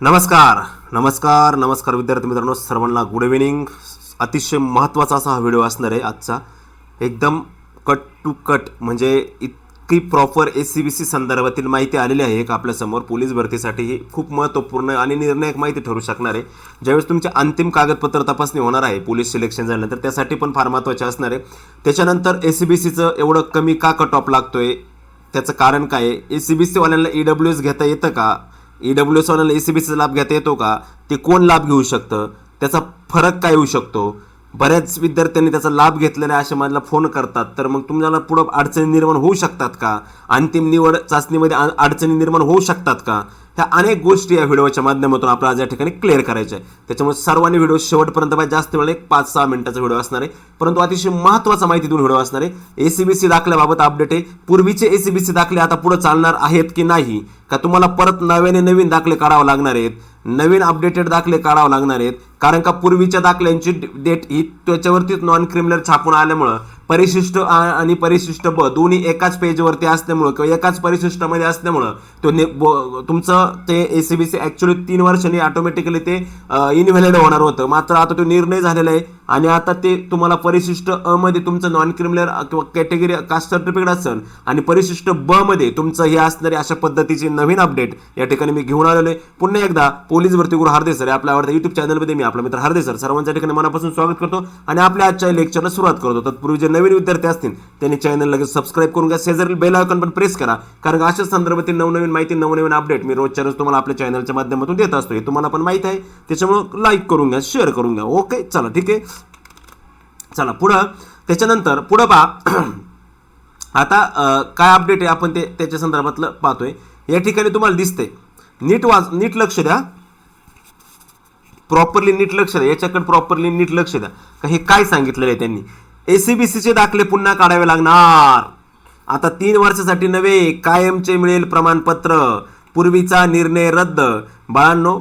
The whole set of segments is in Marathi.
नमस्कार नमस्कार नमस्कार विद्यार्थी मित्रांनो सर्वांना गुड इव्हिनिंग अतिशय महत्त्वाचा असा हा व्हिडिओ असणार आहे आजचा. एकदम कट टू कट म्हणजे इतकी proper S C B C संदर्भातील माहिती आलेली आहे एक आपल्यासमोर पोलीस भरतीसाठी ही खूप महत्त्वपूर्ण आणि निर्णायक माहिती ठरू शकणार आहे. ज्यावेळेस तुमचे अंतिम कागदपत्र तपासणी होणार आहे पोलीस सिलेक्शन झाल्यानंतर त्यासाठी पण फार महत्त्वाचे असणार आहे. त्याच्यानंतर एस सी बी सीचं एवढं कमी का कट ऑफ लागतोय? त्याचं कारण काय आहे? ए सी बी सीवाल्यांना ई डब्ल्यू एस घेता येतं का? ई डब्ल्यू एसवाल्यांना ए सी बी सीचा लाभ घेता येतो का? ते कोण लाभ घेऊ शकतं? त्याचा फरक काय येऊ शकतो? बऱ्याच विद्यार्थ्यांनी त्याचा लाभ घेतलेला आहे असे मला फोन करतात. तर मग तुम्हाला पुढं अडचणी निर्माण होऊ शकतात का? अंतिम निवड चाचणीमध्ये अडचणी निर्माण होऊ शकतात का? ह्या अनेक गोष्टी या व्हिडिओच्या माध्यमातून आपल्याला आज या ठिकाणी क्लिअर करायच्या आहे त्याच्यामुळे सर्वांनी व्हिडिओ शेवटपर्यंत पाहिजे जास्त वेळ एक पाच सहा मिनिटाचा व्हिडिओ असणार आहे. परंतु अतिशय महत्त्वाचा माहिती देऊन व्हिडिओ असणार आहे. एसीबीसी दाखल्याबाबत अपडेट आहे. पूर्वीचे एसीबीसी दाखले आता पुढे चालणार आहेत की नाही? का तुम्हाला परत नव्याने नवीन दाखले काढावे लागणार आहेत? नवीन अपडेटेड दाखले काढावे लागणार आहेत? कारण का पूर्वीच्या दाखल्यांची डेट ही त्याच्यावरतीच नॉन क्रिमिनल छापून आल्यामुळं परिशिष्ट आणि परिशिष्ट ब दोन्ही एकाच पेजवरती असल्यामुळं किंवा एकाच परिशिष्टामध्ये असल्यामुळं तो ने तुमचं ते A C B C actually तीन वर्षांनी ऑटोमॅटिकली ते इनव्हॅलिड होणार होतं. मात्र आता तो निर्णय झालेला आहे आणि आता ते तुम्हाला परिशिष्ट अ मध्ये तुमचं नॉन क्रिमिनल किंवा कॅटेगरी कास्ट सर्टिफिकेट असेल आणि परिशिष्ट ब मध्ये तुमचं हे असणारी अशा पद्धतीची नवीन अपडेट या ठिकाणी मी घेऊन आलेलो आहे. पुन्हा एकदा पोलीस भरती गुरु हरदे सर आपल्या आवडत्या युट्यूब चॅनलमध्ये मी आपला मित्र हरदे सर सर्वांच्या ठिकाणी मनापासून स्वागत करतो आणि आपल्या आजच्या लेक्चरला सुरुवात करतो. तत्पूर्वी जे नवीन विद्यार्थी असतील त्यांनी चॅनल लगेच सबस्क्राईब करून घ्या. शेजारील बेल आयकॉन पण प्रेस करा कारण का संदर्भातील नवनवीन माहिती नवनवीन अपडेट मी रोजच्या रोज तुम्हाला आपल्या चॅनलच्या माध्यमातून देत असतो. हे तुम्हाला पण माहिती आहे. त्याच्यामुळे लाईक करून घ्या शेअर करून घ्या. ओके चला ठीक आहे. चला पुढं त्याच्यानंतर पुढं पहा. आता काय अपडेट आहे आपण ते त्याच्या संदर्भातलं पाहतोय. या ठिकाणी तुम्हाला दिसते नीट वाच नीट लक्ष द्या. प्रॉपरली नीट लक्ष द्या. याच्याकडे प्रॉपरली नीट लक्ष द्या. का हे काय सांगितलेलं आहे त्यांनी? एसीबीसीचे दाखले पुन्हा काढावे लागणार. आता तीन वर्षासाठी नव्हे कायमचे मिळेल प्रमाणपत्र. पूर्वीचा निर्णय रद्द. बाळांनो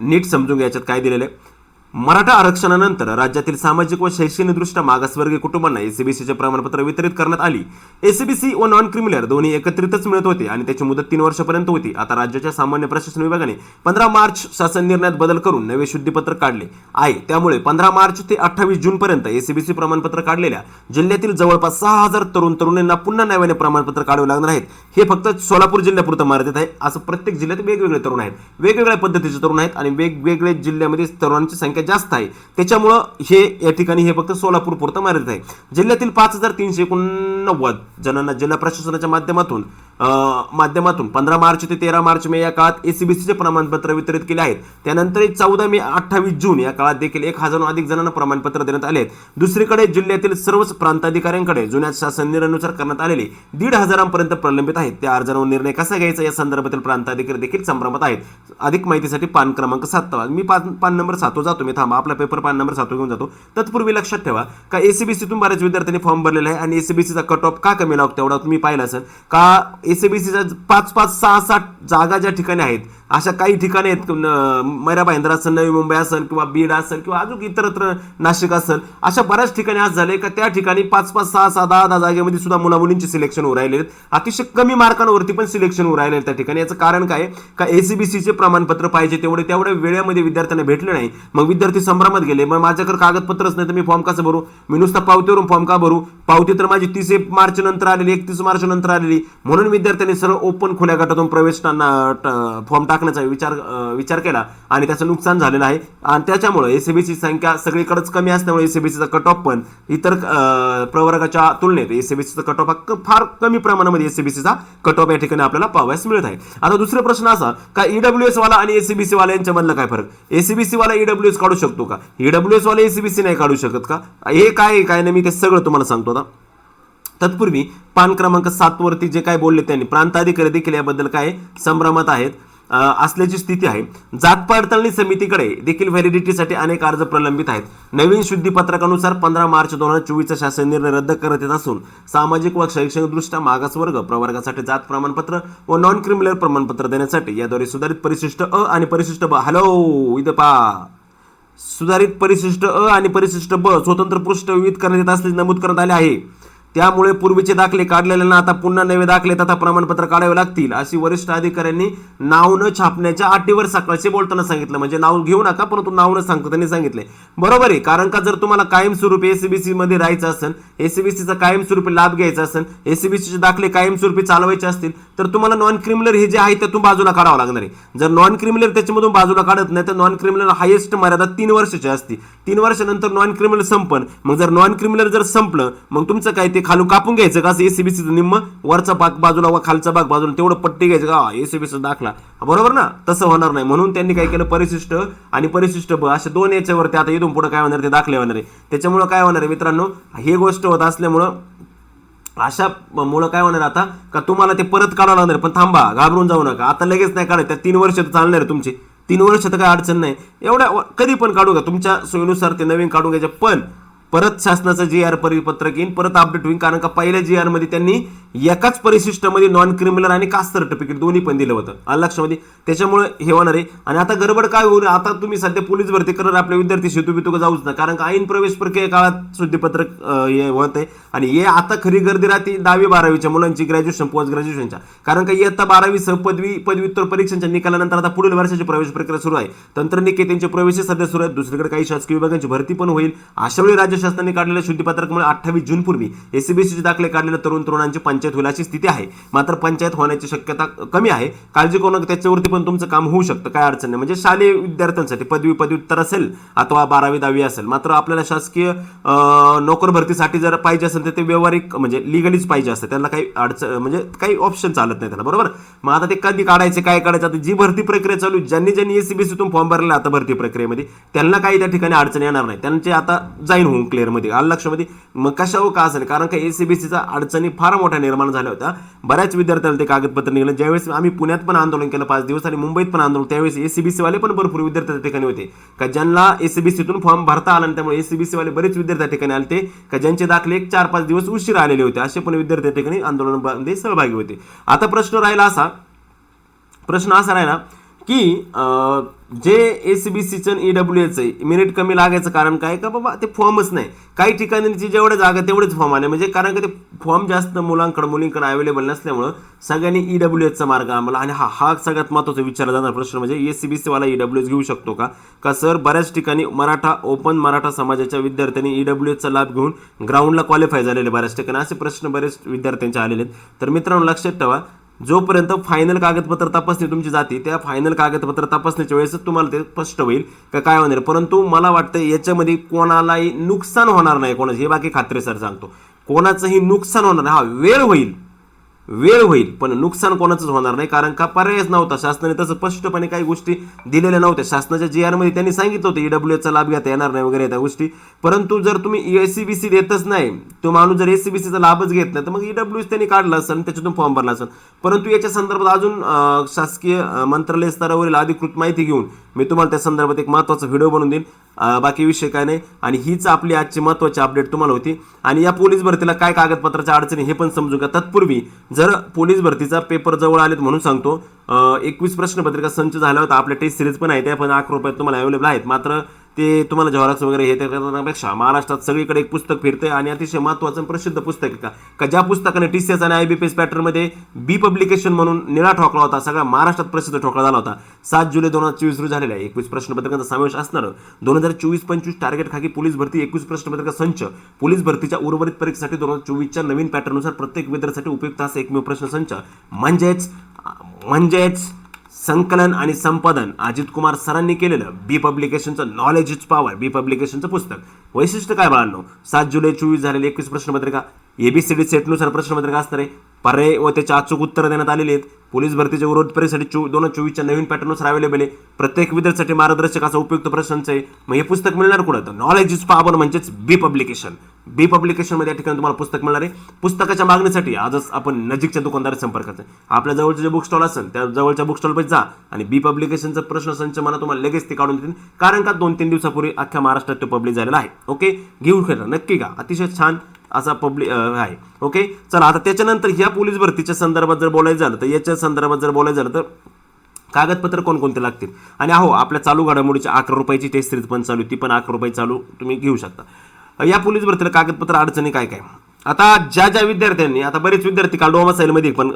नीट समजून घ्या याच्यात काय दिलेलं आहे. मराठा आरक्षणानंतर राज्यातील सामाजिक व शैक्षणिकदृष्ट्या मागासवर्गीय कुटुंबांना एसीबीसीचे प्रमाणपत्र वितरित करण्यात आली. एसीबीसी व नॉन क्रिमिनल दोन्ही एकत्रितच मिळत होते आणि त्याची मुदत तीन वर्षापर्यंत होती. आता राज्याच्या सामान्य प्रशासन विभागाने पंधरा मार्च शासन निर्णयात बदल करून नवे शुद्धीपत्र काढले आहे. त्यामुळे पंधरा मार्च ते अठ्ठावीस जून पर्यंत एसीबीसी प्रमाणपत्र काढलेल्या जिल्ह्यातील जवळपास सहा हजार तरुण तरुणींना पुन्हा नव्याने प्रमाणपत्र काढावे लागणार आहेत. हे फक्त सोलापूर जिल्ह्यापुरतं मर्यादित आहे. असं प्रत्येक जिल्ह्यात वेगवेगळे तरुण आहेत. वेगवेगळ्या पद्धतीचे तरुण आहेत आणि वेगवेगळे जिल्ह्यामध्ये तरुणांची संख्या जास्त आहे. त्याच्यामुळं हे या ठिकाणी हे फक्त सोलापूर पुरतं मर्यादित आहे. जिल्ह्यातील पाच हजार तीनशे एकोणनव्वद जणांना जिल्हा प्रशासनाच्या माध्यमातून माध्यमातून पंधरा मार्च ते तेरा मार्च मे या काळात एसीबीसीचे प्रमाणपत्र वितरित केले आहेत. त्यानंतर चौदा मे अठ्ठावीस जून या काळात देखील एक हजारहून अधिक जणांना प्रमाणपत्र देण्यात आले आहेत. दुसरीकडे जिल्ह्यातील सर्वच प्रांताधिकाऱ्यांकडे जुन्या शासन निर्णयानुसार करण्यात आलेले दीड हजारांपर्यंत प्रलंबित आहेत. त्या अर्जांवर निर्णय कसा घ्यायचा या संदर्भातील प्रांताधिकारी देखील संभ्रमात आहेत. अधिक माहितीसाठी पान क्रमांक सात मी पान पान नंबर सातो जातो. मी थांबा. आपला पेपर पान नंबर सातो घेऊन जातो. तत्पूर्वी लक्षात ठेवा का एसीबीसीतून बऱ्याच विद्यार्थ्यांनी फॉर्म भरलेला आहे आणि एसीबीसीचा कट ऑफ का कमी लागतो तेवढा तुम्ही पाहिला असेल. का एसीबीसीचा पाच पाच सहा सात जागा ज्या ठिकाणी आहेत अशा काही ठिकाणी आहेत मैरा भाईंद्रा असेल नवी मुंबई असेल किंवा बीड असेल किंवा अजून इतरत्र नाशिक असेल अशा बऱ्याच ठिकाणी आज झाले का त्या ठिकाणी पाच पाच सहा सहा दहा दहा जागेमध्ये सुद्धा मुला मुलींचे सिलेक्शन होऊ राहिले आहेत. अतिशय कमी मार्कांवरती पण सिलेक्शन होऊ राहिले आहेत त्या ठिकाणी. याचं कारण काय? का एसीबीसीचे प्रमाणपत्र पाहिजे तेवढे तेवढ्या वेळेमध्ये विद्यार्थ्यांना भेटले नाही. मग विद्यार्थी संभ्रमात गेले. मग माझ्याकडे कागदपत्रच नाही तर मी फॉर्म कसं भरू? मी नुसता पावतीवरून फॉर्म का भरू? पावती तर माझी तीस एक मार्च नंतर आलेली एकतीस मार्च नंतर आलेली. म्हणून विद्यार्थ्यांनी सरळ ओपन खुल्या गटातून प्रवेश फॉर्म टाक टाकण्याचा विचार विचार केला आणि त्याचं नुकसान झालेलं आहे. आणि त्याच्यामुळे एसीबीची संख्या सगळीकडेच कमी असल्यामुळे एसीबीसीचा कट ऑफ पण इतर प्रवर्गाच्या तुलनेत एसीबीसीचा कट ऑफ हा फार कमी प्रमाणामध्ये एसीबीसीचा कट ऑफ या ठिकाणी आपल्याला पाहावयास मिळत आहे. आता दुसरा प्रश्न असा का ईडब्ल्यू एस वाला आणि एसीबीसी वाला यांच्यामधला काय फरक? एसीबीसी वाला ईडब्ल्यू एस काढू शकतो का? ईडब्ल्यू एस वाला एसीबीसी नाही काढू शकत का? हे काय काय नाही मी ते सगळं तुम्हाला सांगतो आता. तत्पूर्वी पान क्रमांक सातवरती जे काय बोलले त्यांनी प्रांताधिकारी देखील याबद्दल काय संभ्रमात आहेत. असल्याची स्थिती आहे. जात पडताळणी समितीकडे देखील व्हॅलिडिटीसाठी अनेक अर्ज प्रलंबित आहेत. नवीन शुद्धीपत्रकानुसार पंधरा मार्च दोन हजार चोवीसचा शासन निर्णय रद्द करत येत असून सामाजिक व शैक्षणिकदृष्ट्या मागासवर्ग प्रवर्गासाठी जात प्रमाणपत्र व नॉन क्रिमिनल प्रमाणपत्र देण्यासाठी याद्वारे सुधारित परिशिष्ट अ आणि परिशिष्ट ब. हॅलो इथं पा सुधारित परिशिष्ट अ आणि परिशिष्ट ब स्वतंत्र पृष्ठ विविध करण्यात येत असल्याचे नमूद करण्यात आले आहे. त्यामुळे पूर्वीचे दाखले काढलेल्यांना आता पुन्हा नवे दाखले तथा प्रमाणपत्र काढावे लागतील अशी वरिष्ठ अधिकाऱ्यांनी नाव न छापण्याच्या अटीवर सकाळशी बोलताना सांगितलं. म्हणजे नाव घेऊ नका परंतु नाव न सांगतो त्यांनी सांगितले. बरोबर आहे कारण का जर तुम्हाला कायमस्वरूपी एसीबीसी मध्ये राहायचं असेल एसीबीसीचा कायमस्वरूपी लाभ घ्यायचा असेल एसीबीसीचे दाखले कायमस्वरूपी चालवायचे असतील तर तुम्हाला नॉन क्रिमिनल हे जे आहे त्यातून बाजूला काढावं लागणार आहे. जर नॉन क्रिमिनल त्याच्यामधून बाजूला काढत नाही तर नॉन क्रिमिनल हायेस्ट मर्यादा तीन वर्षाची असते. तीन वर्षानंतर नॉन क्रिमिनल संपन. मग जर नॉन क्रिमिनल जर संपलं मग तुमचं काय ते खालून कापून घ्यायचं का? एसीबीसीचं निम्म वरचा भाग बाजूला व खालचा भाग बाजूला तेवढं पट्टी घ्यायचं का? एसीबीसी दाखला. बरोबर ना? तसं होणार नाही. म्हणून त्यांनी काय केलं? परिशिष्ट आणि परिशिष्ट ब अशा दोन याच्यावरती आता इथून पुढे काय होणार? ते दाखले होणार आहे. त्याच्यामुळं काय होणार आहे मित्रांनो? हे गोष्ट होत असल्यामुळं अशा मुळं काय होणार आता? का तुम्हाला ते परत काढावं लागणार पण थांबा घाबरून जाऊ नका. आता लगेच नाही काढायचं त्या तीन वर्ष तर चालणार आहे तुमची. तीन वर्ष तर काय अडचण नाही. एवढ्या कधी पण काढू का तुमच्या सोयीनुसार ते नवीन काढून घ्यायचे. पण परत शासनाचं जी आर परिपत्रक येईन परत अपडेट होईल कारण का पहिल्या जी आरमध्ये त्यांनी एकाच परिशिष्टामध्ये नॉन क्रिमिनल आणि कास्ट सर्टिफिकेट दोन्ही पण दिलं होतं. आलं लक्षामध्ये त्याच्यामुळे हे होणार आहे. आणि आता गडबड काय होईल आता तुम्ही सध्या पोलीस भरती करणार आपले विद्यार्थी शेतू बितू जाऊच ना. कारण का ऐन प्रवेश प्रक्रिया काळात शुद्धीपत्रक हे होत आहे. आणि हे आता खरी गर्दी राहते दहावी बारावीच्या मुलांची ग्रॅज्युएशन पोस्ट ग्रॅज्युएशनच्या कारण का इयत्ता बारावी सह पदवी पदव्युत्तर परीक्षांच्या निकालानंतर आता पुढील वर्षाची प्रवेश प्रक्रिया सुरू आहे. तंत्रनिकेतनचे प्रवेश सध्या सुरू आहेत. दुसरीकडे काही शासकीय विभागांची भरती पण होईल. अशा वेळी राज्य शासनाने काढलेल्या शुद्धीपत्रकामुळे अठ्ठावीस जून पूर्वी एसीबीसीचे दाखले काढलेल्या तरुण तरुणांची पंचायत होईल अशी स्थिती आहे. मात्र पंचायत होण्याची शक्यता कमी आहे. काळजी करू नका त्याच्यावरती पण तुमचं काम होऊ शकतं. काय अडचण नाही. म्हणजे शालेय विद्यार्थ्यांसाठी पदवी पदव्युत्तर असेल अथवा बारावी दहावी असेल मात्र आपल्याला शासकीय नोकर भरतीसाठी जर पाहिजे असेल तर ते व्यवहारिक म्हणजे लिगलीच पाहिजे असतं. त्यांना काही अडचण म्हणजे काही ऑप्शन चालत नाही त्याला. बरोबर? मग आता ते कधी काढायचे काय काढायचं? आता जी भरती प्रक्रिया चालू ज्यांनी ज्यांनी एसीबीसीतून फॉर्म भरला आता भरती प्रक्रियेमध्ये त्यांना काही त्या ठिकाणी अडचण येणार नाही. त्यांचे आता जाईन होऊन क्लिअरमध्ये आलं लक्षामध्ये? मग कशावर का असेल कारण का एसीबीसीचा अडचणी फार मोठ्या निर्माण झाल्या होत्या. बऱ्याच विद्यार्थ्यांना ते कागदपत्र निघाले. ज्यावेळेस आम्ही पुण्यात पण आंदोलन केलं पाच दिवस आणि मुंबईत पण आंदोलन त्यावेळेस एसीबीसी वाले पण भरपूर विद्यार्थी त्या ठिकाणी होते. का ज्यांना एसीबीसीतून फॉर्म भरता आला आणि त्यामुळे एसीबीसी वाले बरेच विद्यार्थी त्या ठिकाणी आले का ज्यांचे दाखले एक चार पाच दिवस उशीर आलेले होते असे पण विद्यार्थी त्या ठिकाणी आंदोलनामध्ये सहभागी होते. आता प्रश्न राहिला असा. प्रश्न असा राहिला की जे ए सी बी सीचं ई डब्ल्यू एच मिनिट कमी लागायचं कारण काय? का बाबा ते फॉर्मच नाही. काही ठिकाणी जेवढ्या जागा तेवढेच फॉर्म आले म्हणजे कारण का ते फॉर्म जास्त मुलांकडे मुलींकडे अवेलेबल नसल्यामुळं सगळ्यांनी ई डब्ल्यू एचचा मार्ग आम्हाला आणि हा हा सगळ्यात महत्त्वाचा विचारला जाणारा प्रश्न म्हणजे ए सी बी सीवाला वाला डब्ल्यू एच घेऊ शकतो का? का सर बऱ्याच ठिकाणी मराठा ओपन मराठा समाजाच्या विद्यार्थ्यांनी ई डब्ल्यू एचचा लाभ घेऊन ग्राउंडला क्वालिफाय झालेले बऱ्याच ठिकाणी. असे प्रश्न बरेच विद्यार्थ्यांचे आलेले आहेत. तर मित्रांनो लक्षात ठेवा जोपर्यंत फायनल कागदपत्र तपासणी तुमची जाते त्या फायनल कागदपत्र तपासणीच्या वेळेसच तुम्हाला ते स्पष्ट होईल का काय होणार. परंतु मला वाटतं याच्यामध्ये कोणालाही नुकसान होणार नाही कोणाचं. हे बाकी खात्रीसर सांगतो. कोणाचंही नुकसान होणार हा वेळ होईल. वेळ होईल पण नुकसान कोणाचंच होणार नाही कारण का पर्यायच नव्हता शासनाने. तसं स्पष्टपणे काही गोष्टी दिलेल्या नव्हत्या. शासनाच्या जी मध्ये त्यांनी सांगितलं होतं ईडब्ल्यू चा लाभ घेता येणार नाही वगैरे त्या गोष्टी. परंतु जर तुम्ही एसीबीसी देतच नाही तो माणूस जर एसीबीसीचा लाभच घेत नाही तर मग ईडब्ल्यू त्यांनी काढला असेल त्याच्यातून फॉर्म भरला असेल. परंतु याच्या संदर्भात अजून शासकीय मंत्रालय स्तरावरील अधिकृत माहिती घेऊन मी तुम्हाला त्या संदर्भात एक महत्त्वाचा व्हिडिओ बनवून देईन. बाकी विषय काय नाही. आणि हीच आपली आजची महत्त्वाची अपडेट तुम्हाला होती. आणि या पोलीस भरतीला काय कागदपत्राच्या अडचणी हे पण समजू का तत्पूर्वी जर पोलीस भरतीचा पेपर जवळ आलेत म्हणून सांगतो. एकवीस प्रश्नपत्रिका संच झाला होता आपल्या टेस्ट सिरीज पण आहे त्या पण अकरा रुपयात तुम्हाला अवेलेबल आहेत. मात्र ते तुम्हाला झेरॉक्स वगैरे हे ते करण्यापेक्षा महाराष्ट्रात सगळीकडे एक पुस्तक फिरते आणि अतिशय महत्त्वाचं प्रसिद्ध पुस्तक आहे का? का ज्या पुस्तकाने टी सी एस आणि आय बी पी एस पॅटर्नमध्ये बी पब्लिकेशन म्हणून निळा ठोकला होता सगळ्या महाराष्ट्रात प्रसिद्ध ठोकला झाला होता. सात जुलै दोन हजार चोवीस रोजी झालेला आहे. एकवीस प्रश्नपत्रकांचा समावेश असणार. दोन हजार चोवीस पंचवीस टार्गेट खाकी पोलीस भरती एकवीस प्रश्नपत्रिका संच. पोलीस भरतीच्या उर्वरित परीक्षेसाठी दोन हजार चोवीसच्या नवीन पॅटर्ननुसार प्रत्येक विद्यार्थ्यासाठी उपयुक्त असा एकमेव प्रश्न संच. म्हणजेच म्हणजेच संकलन आणि संपादन अजित कुमार सरांनी केलेलं बी पब्लिकेशनचं नॉलेज इज पॉवर बी पब्लिकेशनचं पुस्तक. वैशिष्ट्य काय बाळांनो? सात जुलै चोवीस झालेली एकवीस प्रश्नपत्रिका. एबीसीडी सेटनुसार प्रश्नपत्रिका असणार. आहे पर्याय व त्याचे अचूक उत्तरं देण्यात आलेली आहेत. पोलीस भरतीच्या विरोध परीक्षेसाठी चो दोन हजार चोवीसच्या नवीन पॅटर्ननुसार अवेलेबल आहे. प्रत्येक विद्यार्थ्यासाठी मार्गदर्शक असा उपयुक्त प्रश्नांचं आहे. मग हे पुस्तक मिळणार कुठं तर नॉलेज इज पावर म्हणजेच बी पब्लिकेशन बी पब्लिकेशनमध्ये या ठिकाणी तुम्हाला पुस्तक मिळणार आहे. पुस्तकाच्या मागणीसाठी आजच आपण नजीकच्या दुकानदार संपर्काचं आपल्या जवळचे जे बुक स्टॉल असेल त्या जवळच्या बुक स्टॉलमध्ये जा आणि बी पब्लिकेशनचा प्रश्न संच मला तुम्हाला लगेच ते काढून देतील. कारण का दोन तीन दिवसापूर्वी अख्ख्या महाराष्ट्रात ते पब्लिक झालेला आहे. ओके घेऊन खेळा नक्की का अतिशय छान असा पब्लिक आहे. ओके चला आता त्याच्यानंतर ह्या पोलीस भरतीच्या संदर्भात जर बोलायचं झालं तर याच्या संदर्भात जर बोलायचं झालं तर कागदपत्र कोणकोणते लागतील? आणि अहो आपल्या चालू घडामोडीची अकरा रुपयाची टेस्ट सिरीज पण चालू आहे, ती पण अकरा रुपये चालू तुम्ही घेऊ शकता. या पोलीस भरतीला कागदपत्र अडचणी काय काय? आता ज्या ज्या विद्यार्थ्यांनी आता बरेच विद्यार्थी काल डोमासाईलमध्ये पण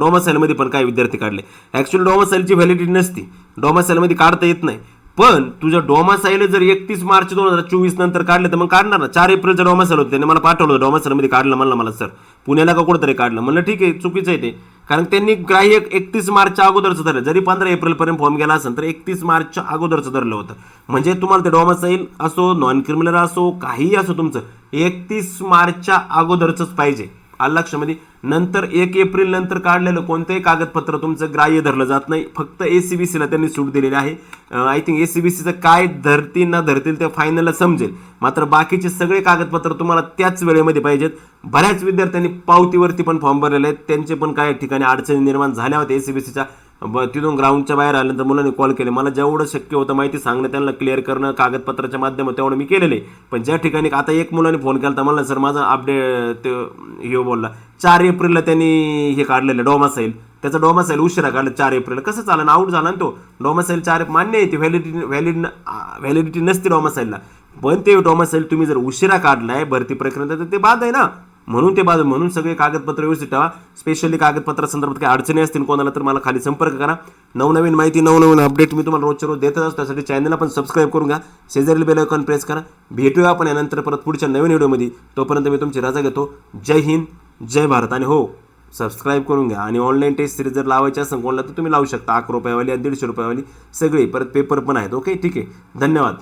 डोमासाईलमध्ये पण काय विद्यार्थी काढले. ॲक्च्युली डोमासाईलची व्हॅलिडिटी नसती. डोमासाईलमध्ये काढता येत नाही. पण तुझ्या डोमासाईल जर एकतीस मार्च दोन हजार चोवीस नंतर काढले तर मग काढणार ना? चार एप्रिलचं डोमासाईल होतं. त्यांनी मला पाठवलं होतं डोमासाईलमध्ये काढलं म्हणलं मला सर पुण्याला का कुठंतरी काढलं? म्हणलं ठीक आहे चुकीचं आहे ते. कारण त्यांनी ग्राह्य एकतीस मार्चच्या अगोदरचं धरलं. जरी पंधरा एप्रिलपर्यंत फॉर्म गेला असेल तर एकतीस मार्चच्या अगोदरचं धरलं होतं. म्हणजे तुम्हाला ते डोमासाईल असो नॉन क्रिमिनल असो काहीही असो तुमचं एकतीस मार्चच्या अगोदरचंच पाहिजे. आलं लक्षामध्ये. नंतर एक एप्रिल नंतर काढलेलं कोणतंही कागदपत्र तुमचं ग्राह्य धरलं जात नाही. फक्त ए सी बी सीला त्यांनी सूट दिलेली आहे. I think A C B सीचं काय धरतील ना धरतील ते फायनलला समजेल. मात्र बाकीचे सगळे कागदपत्र तुम्हाला त्याच वेळेमध्ये पाहिजेत. बऱ्याच विद्यार्थ्यांनी पावतीवरती पण फॉर्म भरलेले आहेत. त्यांचे पण काही ठिकाणी अडचणी निर्माण झाल्या होत्या बी सीच्या तिथून ग्राउंडच्या बाहेर आल्यानंतर मुलांनी कॉल केले. मला जेवढं शक्य होतं माहिती सांगणं त्यांना क्लिअर करणं कागदपत्राच्या माध्यमात तेवढं मी केलेलं. आहे पण ज्या ठिकाणी आता एक मुलाने फोन केला तर मला सर माझा अपडेट ते हे बोलला. चार एप्रिलला त्यांनी हे काढलेलं डोमासाईल. त्याचा डोमासाईल उशिरा काढलं चार एप्रिल कसं चालन आऊट झाला ना तो. डोमासाईल चार मान्य आहे ती व्हॅलिडिटी व्हॅलिड व्हॅलिडिटी नसते डोमासाईलला. पण ते डोमासाईल तुम्ही जर उशिरा काढलाय भरती प्रक्रिया तर ते बाद आहे ना. म्हणून ते बाद म्हणून सगळे कागदपत्र व्यवस्थित ठेवा. स्पेशली कागदपत्रा संदर्भात काही अडचणी असतील कोणाला तर मला खाली संपर्क करा. नवनवीन माहिती नवनवीन अपडेट मी तुम्हाला रोजच्या रोज देतच असतो. त्यासाठी चॅनलला पण सबस्क्राईब करून घ्या. शेजारील बेल आयकॉन प्रेस करा. भेटूया आपण यानंतर परत पुढच्या नवीन व्हिडिओमध्ये तोपर्यंत मी तुमची रजा घेतो. जय हिंद जय भारत. आणि हो सबस्क्राईब करून घ्या. आणि ऑनलाईन टेस्ट सिरीज जर लावायची असेल कोणाला तर तुम्ही लावू शकता. अकरा रुपयावाली आणि दीडशे रुपयावाली सगळी. परत पेपर पण आहेत. ओके ठीक आहे. धन्यवाद.